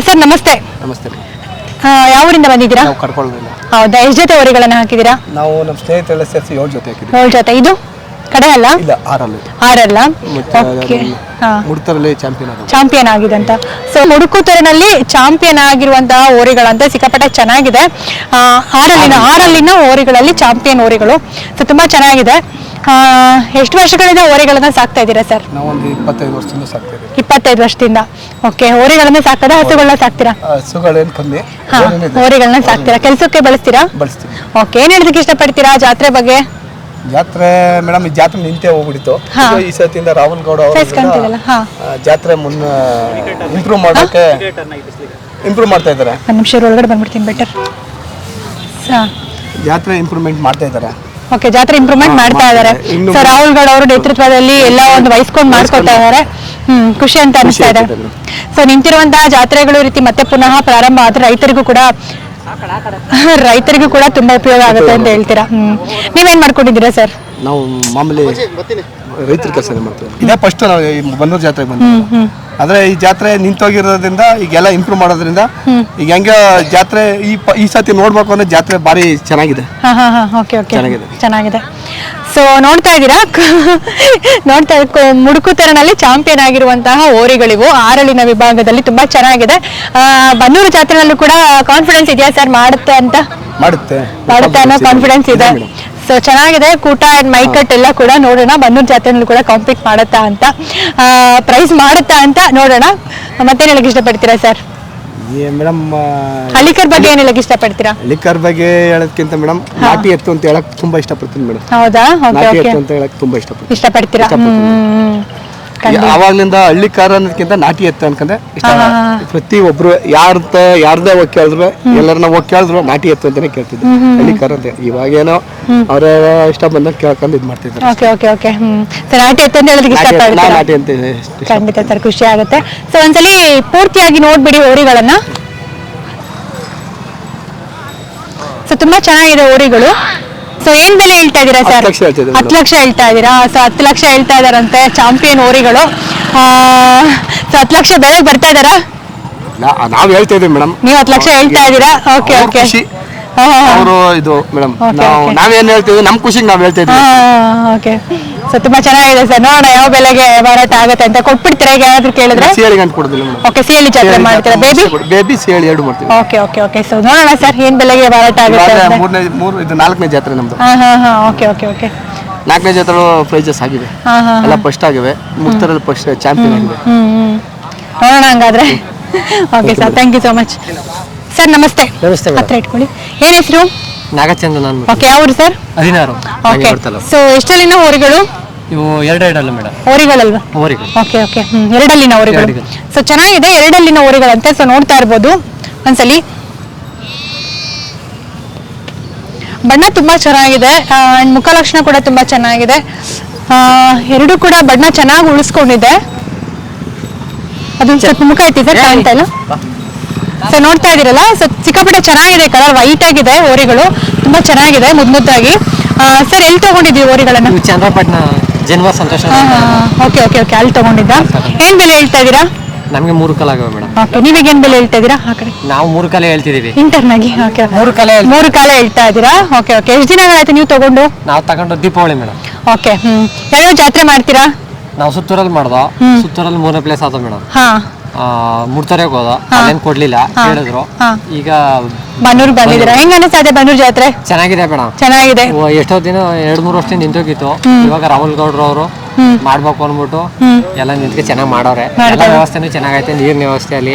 Sir ನಮಸ್ತೆ. ನಮಸ್ತೆ. ಆ, ಯಾವ ಊರಿಂದ ಬಂದಿದ್ದೀರಾ? ನಾವು ಕರ್ಕೊಳ್ಳೋದಿಲ್ಲ ಹೌದಾ ಎಷ್ಟು ಜೊತೆ ಊರಿಗಳನ್ನ ಹಾಕಿದ್ದೀರಾ? ನಾವು ನಮ್ಮ ಸ್ನೇಹಿತರೆಲ್ಲ ಸೇರಿಸಿ ಏಳು ಜೊತೆ ಹಾಕಿದ್ವಿ ಏಳು ಜೊತೆ. ಇದು? ಕಡೆ ಅಲ್ಲ? ಇಲ್ಲ ಆರಲ್ಲಿ. ಆರಲ್ಲ? ಓಕೆ ಚಾಂಪಿಯನ್ ಚಾಂಪಿಯನ್ ಆಗಿದೆ ಅಂತ. ಸೊ ಮುಡುಕುತೊರೆನಲ್ಲಿ ಚಾಂಪಿಯನ್ ಆಗಿರುವಂತಹ ಓರಿಗಳಂತೆ ಸಿಕ್ಕಾಪಟ್ಟೆ ಚೆನ್ನಾಗಿದೆ. ಆರಲ್ಲಿನ ಆರಲ್ಲಿನ ಓರಿಗಳಲ್ಲಿ ಚಾಂಪಿಯನ್ ಓರಿಗಳು. ಸೊ ತುಂಬಾ ಚೆನ್ನಾಗಿದೆ. ಎಷ್ಟು ವರ್ಷಗಳಿಂದ ಓರಿಗಳನ್ನ ಸಾಕ್ತಾ ಇದ್ದೀರಾ ಸರ್? ಇಪ್ಪತ್ತೈದು ವರ್ಷದಿಂದ ಸಾಕ್ತೀವಿ ಇಪ್ಪತ್ತೈದು ವರ್ಷದಿಂದ. ಓಕೆ ಓರಿಗಳನ್ನ ಸಾಕದ ಹಸುಗಳನ್ನ ಸಾಕ್ತೀರಾ? ಹಸುಗಳೇನು ಕಮ್ಮಿ. ಹಾ ಓರಿಗಳನ್ನ ಸಾಕ್ತೀರಾ? ಕೆಲಸಕ್ಕೆ ಬಳಸ್ತೀರಾ? ಬಳಸ್ತೀವಿ. ಓಕೆ ಏನ್ ಹೇಳೋದಕ್ಕೆ ಇಷ್ಟಪಡ್ತೀರಾ ಜಾತ್ರೆ ಬಗ್ಗೆ? ಜಾತ್ರೆ ಮೇಡಮ್ ಈ ಜಾತ್ರೆ ನಿಂತೇ ಹೋಗ್ಬಿಟ್ಟಿತ್ತು ಹಾ. ಈಗ ಈ ಸತಿಯಿಂದ ರಾಹುಲ್ ಗೌಡ ಹಾ. ಆ, ಜಾತ್ರೆ ಮುನ್ನ ಇಂಪ್ರೂವ್ ಮಾಡೋಕೆ ಇಂಪ್ರೂವ್ ಮಾಡ್ತಾ ಇದ್ದಾರೆ. ಒಂದು ನಿಮಿಷ ಒಳಗಡೆ ಬಂದ್ಬಿಡ್ತೀನಿ ಬೆಟರ್ ಜಾತ್ರೆ ಇಂಪ್ರೂವ್ಮೆಂಟ್ ಮಾಡ್ತಾ ಇದ್ದಾರೆ. ಓಕೆ ಜಾತ್ರೆ ಇಂಪ್ರೂವ್ಮೆಂಟ್ ಮಾಡ್ತಾ ಇದ್ದಾರೆ. ಸರ್ ಇನ್ನು- ಸೊ ರಾಹುಲ್ ಗೌಡ ಅವರ ನೇತೃತ್ವದಲ್ಲಿ ಎಲ್ಲ ಒಂದು ವಹಿಸ್ಕೊಂಡು ಮಾಡ್ಕೊತಾ ಇದ್ದಾರೆ. ಹ್ಮ್ ಖುಷಿ ಅಂತ ಅನಿಸ್ತಾ ಇದೆ. ಆಗ್ತಿದೆ ಸೊ ನಿಂತಿರುವಂತಹ ಜಾತ್ರೆಗಳು ಈ ರೀತಿ ಮತ್ತೆ ಪುನಃ ಪ್ರಾರಂಭ ಆದ್ರೆ ರೈತರಿಗೂ ಕೂಡ ರೈತರಿಗೂ ಕೂಡ ತುಂಬಾ ಉಪಯೋಗ ಆಗುತ್ತೆ ಅಂತ ಹೇಳ್ತೀರಾ? ಹ್ಮ್. ನೀವೇನ್ ಮಾಡ್ಕೊಂಡಿದ್ದೀರಾ ಸರ್? ನಾವು ಮಾಮೂಲಿ ರೈತರ ಕೆಲಸ ಮಾಡ್ತೀವಿ. ಇದೇ ಫಸ್ಟ್ ನಾವು ಬಂದೂರು ಜಾತ್ರೆಗೆ ಬಂದ್ವಿ ಹ್ಮ್. ಆದ್ರೆ ಈ ಜಾತ್ರೆ ನಿಂತೋಗಿರೋದ್ರಿಂದ ಈಗೆಲ್ಲ ಇಂಪ್ರೂವ್ ಮಾಡೋದ್ರಿಂದ ಈಗ ಹೆಂಗೆ ಜಾತ್ರೆ ಈ ಪ- ಈ ಸತಿ ನೋಡ್ಬೇಕು ಅಂದ್ರೆ ಜಾತ್ರೆ ಭಾರಿ ಚೆನ್ನಾಗಿದೆ. ಹಾ ಹಾ ಹಾ ಓಕೆ ಓಕೆ ಚೆನ್ನಾಗಿದೆ. ಚೆನ್ನಾಗಿದೆ. ಸೊ ನೋಡ್ತಾ ಇದ್ದೀರಾ? ನೋಡ್ತಾ ಮುಡುಕುತರನಲ್ಲಿ ಚಾಂಪಿಯನ್ ಆಗಿರುವಂತಹ ಓರಿಗಳಿವು ಆರಳಿನ ವಿಭಾಗದಲ್ಲಿ ತುಂಬಾ ಚೆನ್ನಾಗಿದೆ. ಆ, ಬನ್ನೂರು ಜಾತ್ರೆನಲ್ಲೂ ಕೂಡ ಕಾನ್ಫಿಡೆನ್ಸ್ ಇದೆಯಾ ಸರ್ ಮಾಡುತ್ತೆ ಅಂತ? ಮಾಡುತ್ತೆ. ಮಾಡುತ್ತೆ ಅನ್ನೋ ಕಾನ್ಫಿಡೆನ್ಸ್ ಇದೆ. ಸೊ ಚೆನ್ನಾಗಿದೆ. ಕೂಟ ಅಂಡ್ ಮೈಕಟ್ ಎಲ್ಲ ಕೂಡ ನೋಡೋಣ. ಬನ್ನೂರು ಜಾತ್ರೆನಲ್ಲೂ ಕೂಡ ಕಾಂಪೀಟ್ ಮಾಡುತ್ತಾ ಅಂತ ಪ್ರೈಸ್ ಮಾಡುತ್ತಾ ಅಂತ ನೋಡೋಣ. ಮತ್ತೇನ್ ಹೇಳಕ್ ಇಷ್ಟಪಡ್ತೀರಾ ಸರ್ ಮೇಡಮ್ ಹಳ್ಳಿಕರ್ ಬಗ್ಗೆ ಏನ್ ಹೇಳಕ್ ಇಷ್ಟಪಡ್ತೀರಾ? ಲಿಕ್ಕರ್ ಬಗ್ಗೆ ಹೇಳೋದಕ್ಕಿಂತ ಮೇಡಮ್ ನಾಟಿ ಎತ್ತು ಅಂತ ಹೇಳಕ್ ತುಂಬಾ ಇಷ್ಟಪಡ್ತೀನಿ ಮೇಡಮ್ ಹೌದಾ? ಓಕೆ ನಾಟಿ ಓಕೆ. ಎತ್ತು ಅಂತ ಹೇಳಕ್ ತುಂಬಾ ಇಷ್ಟಪಡ್ತೀನಿ. ಇಷ್ಟಪಡ್ತೀರಾ? ಹ್ಮ್. ಆವಾಗ್ಲಿಂದ ಹಳ್ಳಿ ಕಾರ್ ಅನ್ನೋದಕ್ಕಿಂತ ನಾಟಿ ಎತ್ತು ಅನ್ಕಂದ್ರೆ ಇಷ್ಟ. ಪ್ರತಿ ಒಬ್ರು ಯಾರ್ದ ಯಾರ್ದೇ ಹೋಗಿ ಕೇಳಿದ್ರು ಎಲ್ಲರನ್ನ ಹೋಗಿ ಕೇಳಿದ್ರು ನಾಟಿ ಎತ್ತು ಅಂತಾನೆ ಕೇಳ್ತಿದ್ರು. ಹಳ್ಳಿ ಕಾರ್ ಅಂತ ಇವಾಗೇನೋ ಅವ್ರ ಇಷ್ಟ ಬಂದಾಗ ಕೇಳ್ಕೊಂಡು ಇದ್ ಮಾಡ್ತಿದ್ರು. Okay okay okay. ಹ್ಮ್. ನಾಟಿ ಎತ್ತು ಅಂತ ಹೇಳೋದಕ್ಕೆ ನಾಟಿ ಎತ್ತು- ನಾಟಿ ಅಂತ ಖಂಡಿತ ಸರ್ ಖುಷಿ ಆಗುತ್ತೆ. ಸೊ ಒಂದ್ಸಲಿ ಪೂರ್ತಿಯಾಗಿ ನೋಡ್ಬಿಡಿ ಓರಿಗಳನ್ನ. ಸೊ ತುಂಬಾ ಚೆನ್ನಾಗಿದೆ ಓರಿಗಳು. ಸೊ ಏನ್ ಬೆಲೆ ಹೇಳ್ತಾ ಇದೀರಾ ಸರ್? ಲಕ್ಷ ಹೇಳ್ತಿದ್ದೀವಿ ಹತ್ತು ಲಕ್ಷ ಹೇಳ್ತಾ ಇದ್ದೀರಾ? ಸೊ ಹತ್ತು ಲಕ್ಷ ಹೇಳ್ತಾ ಇದಾರಂತೆ ಚಾಂಪಿಯನ್ ಓರಿಗಳು ಸೊ ಹತ್ತು ಲಕ್ಷ ಬೆಲೆಗೆ ಬರ್ತಾ ಇದಾರಾ ನಾವ್ ಹೇಳ್ತಾ ಇದೀವಿ ಮೇಡಮ್. ನೀವು ಹತ್ತು ಲಕ್ಷ ಹೇಳ್ತಾ ಇದೀರಾ ಓಕೆ ಓಕೆ. ಅವರು ಇದು ಮೇಡಮ್ ನಾವು. ನಾವೇನ್ ಹೇಳ್ತೀವಿ ನಮ್ ಖುಷಿಗೆ ನಾವ್ ಹೇಳ್ತಾ ಇದೀವಿ ಓಕೆ ಸೊ ತುಂಬಾ ಚೆನ್ನಾಗಿದೆ ಸರ್. ನೋಡೋಣ ಯಾವ ಬೆಲೆಗೆ ಮಾರಾಟ ಆಗುತ್ತೆ ಅಂತ ಕೊಟ್ಬಿಡ್ತೀರಾ? ಈಗ ಯಾರಾದ್ರೂ ಕೇಳಿದ್ರೆ? ಸೇಳಿ ಗಂಟು ಕೊಡೋದಿಲ್ಲ ಮೇಡಮ್ ಓಕೆ ಸೇಲಿ ಜಾತ್ರೆ ಮಾಡ್ತೀರಾ? ಬೇಬಿ ಬೇಬಿ ಸೇಳಿ ಎರಡು ಮಾಡ್ತೀವಿ. ಓಕೆ ಓಕೆ ಓಕೆ ಸೊ ನೋಡೋಣ ಸರ್ ಏನ್ ಬೆಲೆಗೆ ಮಾರಾಟ ಆಗುತ್ತೆ ಇವಾಗ ಅಂತ. ಮೂರನೇ ಮೂರು ಇದು ನಾಲ್ಕನೇ ಜಾತ್ರೆ ನಮ್ದು. ಹಾ ಹಾ ಹಾ. ಓಕೆ ಓಕೆ ಓಕೆ ನಾಲ್ಕನೇ ಜಾತ್ರೆ ಪ್ರೈಸಸ್ ಆಗಿದೆ ಹಾ ಹಾ ಎಲ್ಲ ಫಸ್ಟ್ ಆಗಿವೆ. ಮುಕ್ತರಲ್ಲಿ ಫಸ್ಟ್ ಚಾಂಪಿಯನ್ ಆಗಿದೆ. ಹ್ಮ್ ಹ್ಮ್. ನೋಡೋಣ ಹಂಗಾದ್ರೆ. Okay sir thank you so much sir ನಮಸ್ತೆ. ನಮಸ್ತೆ ಹತ್ರ ಇಟ್ಕೊಳ್ಳಿ. ಏನ್ ಹೆಸರು? ನಾಗಚಂದ್ರ ನಾನು ಓಕೆ ಯಾವ್ರು ಸರ್? ಹದಿನಾರು. ಓಕೆ. ಸೊ ಎಷ್ಟಲ್ಲಿನ ಹೋರಿಗಳು? ಇವು ಎರಡೆರಡಲ್ಲ ಮೇಡಮ್. ಊರಿಗಳಲ್ವಾ ಓರಿಗಳು ಓಕೆ ಓಕೆ. ಹ್ಮ್ ಎರಡಲ್ಲಿನ ಹೋರಿಗಳು. ಸೊ ಚೆನ್ನಾಗಿದೆ ಎರಡಲ್ಲಿನ ಹೋರಿಗಳಂತೆ. ಸೊ ನೋಡ್ತಾ ಇರ್ಬೋದು. ಒಂದ್ಸಲಿ. ಬಣ್ಣ ತುಂಬಾ ಚೆನ್ನಾಗಿದೆ. ಅಂಡ್ ಮುಖಲಕ್ಷಣ ಕೂಡ ತುಂಬಾ ಚೆನ್ನಾಗಿದೆ. ಆ, ಎರಡು ಕೂಡ ಬಣ್ಣ ಚೆನ್ನಾಗಿ ಉಳಿಸ್ಕೊಂಡಿದೆ. ಅದೊಂದು ಸ್ವಲ್ಪ ಮುಖ ಐತಿ ಸರ್ ಕಾಣ್ತಾ ಇಲ್ಲ? ಸೊ ನೋಡ್ತಾ ಇದೀರಲ್ಲ ಸೊ ಸಿಕ್ಕಾಪಟ್ಟೆ ಚೆನ್ನಾಗಿದೆ ಕಲರ್ ವೈಟ್ ಆಗಿದೆ ಓರಿಗಳು. ತುಂಬಾ ಚೆನ್ನಾಗಿದೆ ಮುದ್ ಮುದ್ದಾಗಿ. ಸರ್ ಎಲ್ಲಿ ತಗೊಂಡಿದ್ದೀವಿ ಓರಿಗಳನ್ನ? ಚಂದ್ರಪಟ್ಟಣ ಜನ್ಮ ಸಂತೋಷ ಓಕೆ ಓಕೆ ಓಕೆ. ಅಲ್ಲಿ ತಗೊಂಡಿದ್ದ. ಏನ್ ಬೆಲೆ ಹೇಳ್ತಾ ಇದ್ದೀರಾ? ನಮಗೆ ಮೂರು ಕಾಲ ಆಗುವ ಮೇಡಮ್. ಓಕೆ ನೀವೀಗ ಏನ್ ಬೆಲೆ ಹೇಳ್ತಾ ಇದ್ದೀರಾ? ಆ ಕಡೆ. ನಾವು ಮೂರು ಕಾಲ ಹೇಳ್ತಿದೀವಿ ಇಂಟರ್ನ್ ಆಗಿ ಓಕೆ ಮೂರು ಕಾಲ ಮೂರು ಕಾಲ ಹೇಳ್ತಾ ಇದೀರಾ ಓಕೆ ಓಕೆ. ಎಷ್ಟು ದಿನಗಳಾಯ್ತು ನೀವು ತಗೊಂಡು? ನಾವು ತಗೊಂಡು ದೀಪಾವಳಿ ಮೇಡಮ್. ಓಕೆ ಹ್ಮ್. ಯಾವ್ಯಾವ ಜಾತ್ರೆ ಮಾಡ್ತೀರಾ? ನಾವು ಸುತ್ತೂರಲ್ಲಿ ಮಾಡ್ದೋ ಸುತ್ತೂರಲ್ಲಿ ಮೂರನೇ ಪ್ಲೇಸ್ ಆದ ಮೇಡಮ್. ಹಾ. ಮುಡ್ತರೆಗೆ ಹೋದ. ಅಲ್ಲೇನ್ ಕೊಡ್ಲಿಲ್ಲ ಹೇಳಿದ್ರು ಈಗ ಬನ್ನೂರ್ ಬಂದಿದ್ರ ಹೆಂಗ ಅನಿಸ್ತಾ ಬನ್ನೂರ್ ಜಾತ್ರೆ? ಚೆನ್ನಾಗಿದೆ ಮೇಡಮ್ ಚೆನ್ನಾಗಿದೆ. ಎಷ್ಟೋ ದಿನ ಎರಡ್ ಮೂರ್ ವರ್ಷದಿಂದ ನಿಂತೋಗಿತ್ತು. ಇವಾಗ ರಾಹುಲ್ ಗೌಡ್ರು ಅವರು ಮಾಡ್ಬೇಕು ಅನ್ಬಿಟ್ಟು ಎಲ್ಲ ನಿಂತ್ಕೆ ಚೆನ್ನಾಗಿ ಮಾಡೋರೆ. ಎಲ್ಲ ವ್ಯವಸ್ಥೆನು ಚೆನ್ನಾಗೈತೆ ನೀರಿನ ವ್ಯವಸ್ಥೆ ಅಲ್ಲಿ.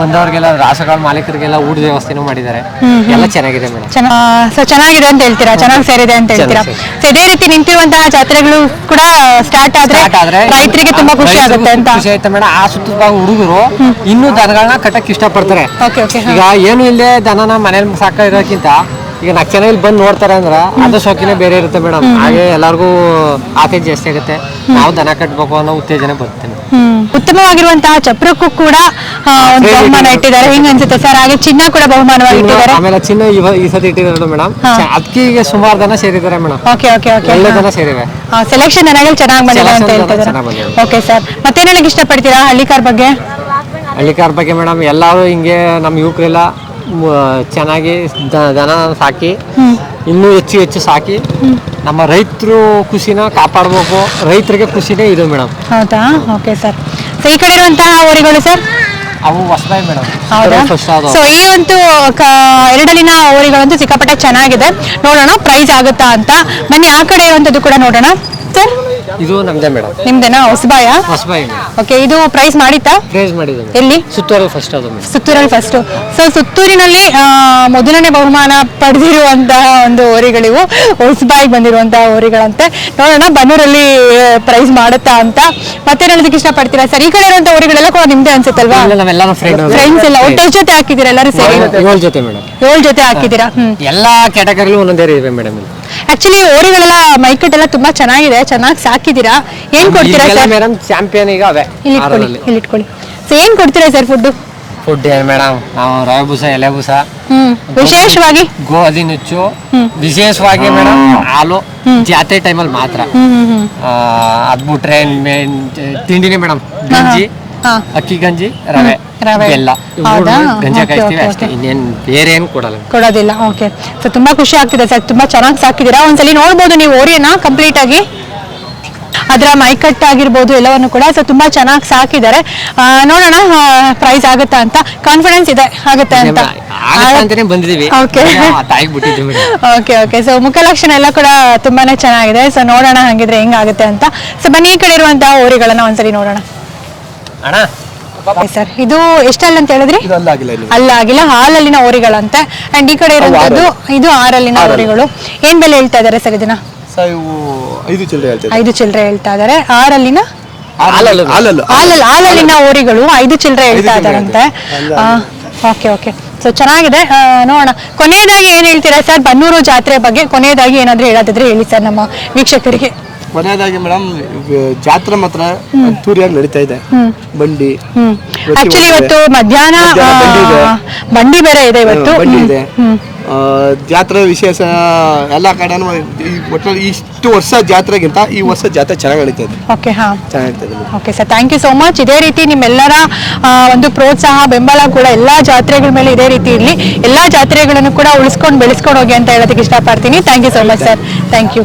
ಬಂದವ್ರಿಗೆಲ್ಲ ರಾಸಗಳ ಮಾಲೀಕರಿಗೆಲ್ಲ ಊಟದ ವ್ಯವಸ್ಥೆನೂ ಮಾಡಿದ್ದಾರೆ. ಎಲ್ಲ ಚೆನ್ನಾಗಿದೆ ಮೇಡಮ್. ಸೊ ಚೆನ್ನಾಗಿದೆ ಅಂತ ಹೇಳ್ತೀರಾ? ಚೆನ್ನಾಗಿ ಸೇರಿದೆ ಅಂತ ಹೇಳ್ತೀರಾ? ಸೊ ಇದೇ ರೀತಿ ನಿಂತಿರುವಂತಹ ಜಾತ್ರೆಗಳು ಕೂಡ ಸ್ಟಾರ್ಟ್ ಆದ್ರೆ ರೈತರಿಗೆ ತುಂಬಾ ಖುಷಿ ಆಗುತ್ತೆ ಅಂತ. ಖುಷಿ ಆಯ್ತು ಮೇಡಮ್ ಆ ಸುತ್ತ ಹುಡುಗರು ಇನ್ನೂ ದನಗಳನ್ನ ಕಟ್ಟಕ್ ಇಷ್ಟಪಡ್ತಾರೆ. ಈಗ ಏನು ಇಲ್ಲದೆ ದನನ ಮನೇಲಿ ಸಾಕ ಇರೋಕ್ಕಿಂತ ಈಗ ನಾಲ್ಕು ಜನ ಇಲ್ಲಿ ಬಂದು ನೋಡ್ತಾರೆ ಅಂದ್ರೆ ಅದು ಶೋಕಿನೇ ಬೇರೆ ಇರುತ್ತೆ ಮೇಡಮ್. ಹಾಗೆ ಎಲ್ಲರಿಗೂ ಆಸೆ ಜಾಸ್ತಿ ಆಗುತ್ತೆ. ನಾವು ದನ ಕಟ್ಬೇಕು ಅನ್ನೋ ಉತ್ತೇಜನ ಬರ್ತೇನೆ. ಉತ್ತಮವಾಗಿರುವಂತಹ ಚಪ್ರಕ್ಕೂ ಕೂಡ ಒಂದು ಬಹುಮಾನ ಇಟ್ಟಿದ್ದಾರೆ. ಹಿಂಗ ಅನ್ಸುತ್ತೆ ಸರ್? ಹಾಗೆ ಚಿನ್ನ ಕೂಡ ಬಹುಮಾನವಾಗಿ ಇಟ್ಟಿದ್ದಾರೆ. ಆಮೇಲೆ ಚಿನ್ನ ಇವ ಈ ಸತಿ ಇಟ್ಟಿದ್ದಾರೆ ಮೇಡಮ್. ಅದಕ್ಕೆ ಈಗ ಸುಮಾರು ದನ ಸೇರಿದ್ದಾರೆ ಮೇಡಮ್. Okay okay okay. ಒಳ್ಳೆ ದನ ಸೇರಿವೆ. ಸೆಲೆಕ್ಷನ್ ಏನಾಗಲಿ ಚೆನ್ನಾಗಿ ಮಾಡಿದೆ ಅಂತ Selection ಹೇಳ್ತಾ ಚೆನ್ನಾಗ್ ಬಂದಿದೆ. Okay sir. ಮತ್ತೇನ್ ಹೇಳಕ್ ಇಷ್ಟಪಡ್ತೀರಾ ಹಳ್ಳಿಕಾರ್ ಬಗ್ಗೆ? ಹಳ್ಳಿಕಾರ ಬಗ್ಗೆ ಮೇಡಮ್ ಎಲ್ಲರೂ ಹಿಂಗೆ ನಮ್ಮ ಯುವಕರೆಲ್ಲ ಚೆನ್ನಾಗಿ ದನ ಸಾಕಿ ಇನ್ನೂ ಹೆಚ್ಚು ಹೆಚ್ಚು ಸಾಕಿ ನಮ್ಮ ರೈತರು ಖುಷಿನ ಕಾಪಾಡಬೇಕು ರೈತರಿಗೆ ಖುಷಿನೇ ಇದು ಮೇಡಮ್. ಹೌದಾ? Okay sir. ಸೊ ಈ ಕಡೆ ಇರುವಂತಹ ಓರಿಗಳು ಸರ್? ಅವು ಹೊಸದಾಗಿ ಮೇಡಮ್. ಹೌದಾ? ಸೊ ಕ- ಎರಡಲಿನ ಓರಿಗಳಂತೂ ಸಿಕ್ಕಾಪಟ್ಟೆ ಚೆನ್ನಾಗಿದೆ. ನೋಡೋಣ ಪ್ರೈಸ್ ಆಗುತ್ತಾ ಅಂತ. ಬನ್ನಿ ಆ ಕಡೆ ಇರುವಂತದ್ದು ಕೂಡ ನೋಡೋಣ. ಸರ್? ಇದು ನಮ್ದೇ ಮೇಡಮ್. ನಿಮ್ದೇನಾ? ಹೊಸಬಾಯ? ಹೊಸಬಾಯಿ ಓಕೆ ಇದು ಪ್ರೈಸ್ ಮಾಡಿತ್ತಾ ಪ್ರೈಸ್ ಮಾಡಿದ್ದು ಎಲ್ಲಿ? ಸುತ್ತೂರಲ್ಲಿ ಫಸ್ಟ್ ಅದು ಮೇಡಮ್. ಸುತ್ತೂರಲ್ಲಿ ಫಸ್ಟ್ ಸೊ ಸುತ್ತೂರಿನಲ್ಲಿ ಆ, ಮೊದಲನೇ ಬಹುಮಾನ ಪಡೆದಿರುವಂತಹ ಒಂದು ಹೋರಿಗಳಿವು. ಹೊಸಬಾಯಿಗೆ ಬಂದಿರುವಂತಹ ಹೋರಿಗಳಂತೆ. ನೋಡೋಣ ಬನ್ನೂರಲ್ಲಿ ಪ್ರೈಸ್ ಮಾಡುತ್ತಾ ಅಂತ. ಮತ್ತೆ ಹೇಳೋದಕ್ಕೆ ಇಷ್ಟಪಡ್ತೀರಾ ಸರ್? ಈ ಕಡೆ ಇರುವಂತಹ ಹೋರಿಗಳೆಲ್ಲ ಕೂಡ ನಿಮ್ದೇ ಅನ್ಸುತ್ತಲ್ವಾ? ಇಲ್ಲ ನಾವೆಲ್ಲ ಫ್ರೆಂಡ್ ಫ್ರೆಂಡ್ಸ್ ಎಲ್ಲ. ಒಟ್ಟು ಎಷ್ಟು ಜೊತೆ ಹಾಕಿದಿರ ಎಲ್ಲರೂ ಸೇರಿ? ಏಳು ಜೊತೆ ಮೇಡಮ್. ಏಳು ಜೊತೆ ಹಾಕಿದ್ದೀರಾ? ಹ್ಮ್. ಎಲ್ಲಾ ಕ್ಯಾಟಗರಿಲೂ ಒಂದೊಂದೇ ಇದೆ ಮೇಡಮ್ ಆಕ್ಚುಲಿ ಓರಿಗಳೆಲ್ಲ ಮೈಕಟ್ಟೆಲ್ಲ ತುಂಬಾ ಚೆನ್ನಾಗಿದೆ. ಚೆನ್ನಾಗಿ ಸಾಕಿದ್ದೀರಾ? ಏನ್ ಕೊಡ್ತೀರಾ ಸರ್? ಮೇಡಮ್ ಚಾಂಪಿಯನ್ ಈಗ ಅವೇ ಇಲ್ಲಿ ಇಟ್ಕೊಳ್ಳಿ ಇಲ್ಲಿ ಇಟ್ಕೊಳ್ಳಿ. ಸೊ ಏನ್ ಕೊಡ್ತೀರಾ ಸರ್ ಫುಡ್ ಫುಡ್ ಏನ್ ಮೇಡಮ್ ನಾವು ರವೆ ಬೂಸ ಎಲೆ ಬೂಸ ಹ್ಮ್ ವಿಶೇಷವಾಗಿ? ಗೋಧಿ ನುಚ್ಚು. ವಿಶೇಷವಾಗಿ ಮೇಡಮ್ ಹಾಲು. ಜಾತ್ರೆ ಟೈಮಲ್ಲಿ ಮಾತ್ರ. ಅದ್ಬಿಟ್ರೆ ತಿಂಡಿನೇ ಮೇಡಮ್ ಗಂಜಿ. ಅಕ್ಕಿ ಗಂಜಿ ರವೆ ರವೆ. ಬೆಲ್ಲ ಇವ್ ಹೌದಾ? ಮೂರ್ನು ಗಂಜಿ Okay, ಕಾಯಿಸ್ತೀವಿ okay, ಅಷ್ಟೇ. ಇನ್ನೇನ್ ಬೇರೆ ಏನು ಕೊಡಲ್ಲ. ಕೊಡೋದಿಲ್ಲ. ಓಕೆ ಸೊ ತುಂಬಾ ಖುಷಿ ಆಗ್ತಿದೆ ಸರ್. ತುಂಬಾ ಚೆನ್ನಾಗಿ ಸಾಕಿದ್ದೀರಾ? ಒಂದ್ಸಲಿ ನೋಡ್ಬೋದು ನೀವು ಓರಿಯನ್ನ ಕಂಪ್ಲೀಟ್ ಆಗಿ. ಅದರ ಮೈಕಟ್ ಆಗಿರ್ಬೋದು ಎಲ್ಲವನ್ನು ಕೂಡ. ಸೊ ತುಂಬಾ ಚೆನ್ನಾಗಿ ಸಾಕಿದ್ದಾರೆ. ಆ, ನೋಡೋಣ ಪ್ರೈಸ್ ಆಗುತ್ತಾ ಅಂತ. ಕಾನ್ಫಿಡೆನ್ಸ್ ಇದೆ. ಆಗುತ್ತೆ ಅಂತ. ಆಗತ್ತೆ ಅಂತಾನೆ ಬಂದಿದೀವಿ Okay. ತಾಯಿಗೆ ಬಿಟ್ಟಿದ್ವಿ ಮೇಡಮ್ ಓಕೆ ಓಕೆ ಸೊ ಮುಖಲಕ್ಷಣ ಎಲ್ಲ ಕೂಡ ತುಂಬಾನೇ ಚೆನ್ನಾಗಿದೆ. ಸೊ ನೋಡೋಣ ಹಂಗಿದ್ರೆ ಹೆಂಗಾಗುತ್ತೆ ಅಂತ. ಸೊ ಬನ್ನಿ ಈ ಕಡೆ ಇರುವಂತಹ ಓರಿಗಳನ್ನ ಒಂದ್ಸಲಿ ನೋಡೋಣ. ಅಣ್ಣ? ಸರ್ ಇದು ಎಷ್ಟಲ್ಲ ಅಂತ ಹೇಳಿದ್ರಿ? ಇದು ಅಲ್ಲಾಗಿಲ್ಲ ಇಲ್ಲಿ. ಅಲ್ಲ ಆಗಿಲ್ಲ ಹಾಲಲ್ಲಿನ ಓರಿಗಳಂತೆ. ಅಂಡ್ ಈ ಕಡೆ ಇರುವಂತದ್ದು ಇದು ಆರಲ್ಲಿನ ಓರಿಗಳು. ಏನ್ ಬೆಲೆ ಹೇಳ್ತಾ ಇದಾರೆ ಸರ್ ಇದನ್ನ? ಐದು ಚಿಲ್ಲರೆ ಹೇಳ್ತಾ ಇದಾರೆ. ಆರಲ್ಲಿನ? ಹಾಲಲ್ಲ. ಹಾಲಲ್ಲ. ಹಾಲಲ್ಲಿ ಹಾಲಲ್ಲಿನ ಓರಿಗಳು ಐದು ಚಿಲ್ಲರೆ ಹೇಳ್ತಾ ಇದಾರಂತೆ. Okay okay. ಸೊ ಚೆನ್ನಾಗಿದೆ. ನೋಡೋಣ. ಕೊನೆಯದಾಗಿ ಏನ್ ಹೇಳ್ತೀರಾ ಸರ್? ಬನ್ನೂರು ಜಾತ್ರೆ ಬಗ್ಗೆ ಕೊನೆಯದಾಗಿ ಏನಾದ್ರೂ ಹೇಳೋದಿದ್ರೆ ಹೇಳಿ ಸರ್ ನಮ್ಮ ವೀಕ್ಷಕರಿಗೆ. ಕೊನೆಯದಾಗಿ ಮೇಡಮ್ ಜಾತ್ರೆ ಮಾತ್ರ ಅದ್ದೂರಿಯಾಗಿ ನಡೀತಾ ಇದೆ. ಬಂಡಿ ಆಕ್ಚುಲಿ ಇವತ್ತು ಮಧ್ಯಾಹ್ನ ಬಂಡಿ. ಬೇರೆ ಇದೆ ಇವತ್ತು. ಬಂಡಿ ಇದೆ. ಜಾತ್ರೆ ವಿಶೇಷ ಎಲ್ಲ ಕಡೆನೂ ಒಟ್ಟಿನಲ್ಲಿ ಇಷ್ಟು ವರ್ಷ ಜಾತ್ರೆಗಿಂತ ಈ ವರ್ಷ ಜಾತ್ರೆ ಚೆನ್ನಾಗಿ ನಡೀತಾ ಇದೆ. ಓಕೆ ಹಾ. ಚೆನ್ನಾಗಿರ್ತದೆ okay sir thank you so much ಇದೇ ರೀತಿ ನಿಮ್ಮೆಲ್ಲರ ಒಂದು ಪ್ರೋತ್ಸಾಹ ಬೆಂಬಲ ಕೂಡ ಎಲ್ಲಾ ಜಾತ್ರೆಗಳ ಮೇಲೆ ಇದೇ ರೀತಿ ಇರಲಿ. ಎಲ್ಲಾ ಜಾತ್ರೆಗಳನ್ನು ಕೂಡ ಉಳಿಸ್ಕೊಂಡು ಬೆಳೆಸ್ಕೊಂಡು ಹೋಗಿ ಅಂತ ಹೇಳೋದಕ್ಕೆ ಇಷ್ಟಪಡ್ತೀನಿ. Thank you so much sir thank you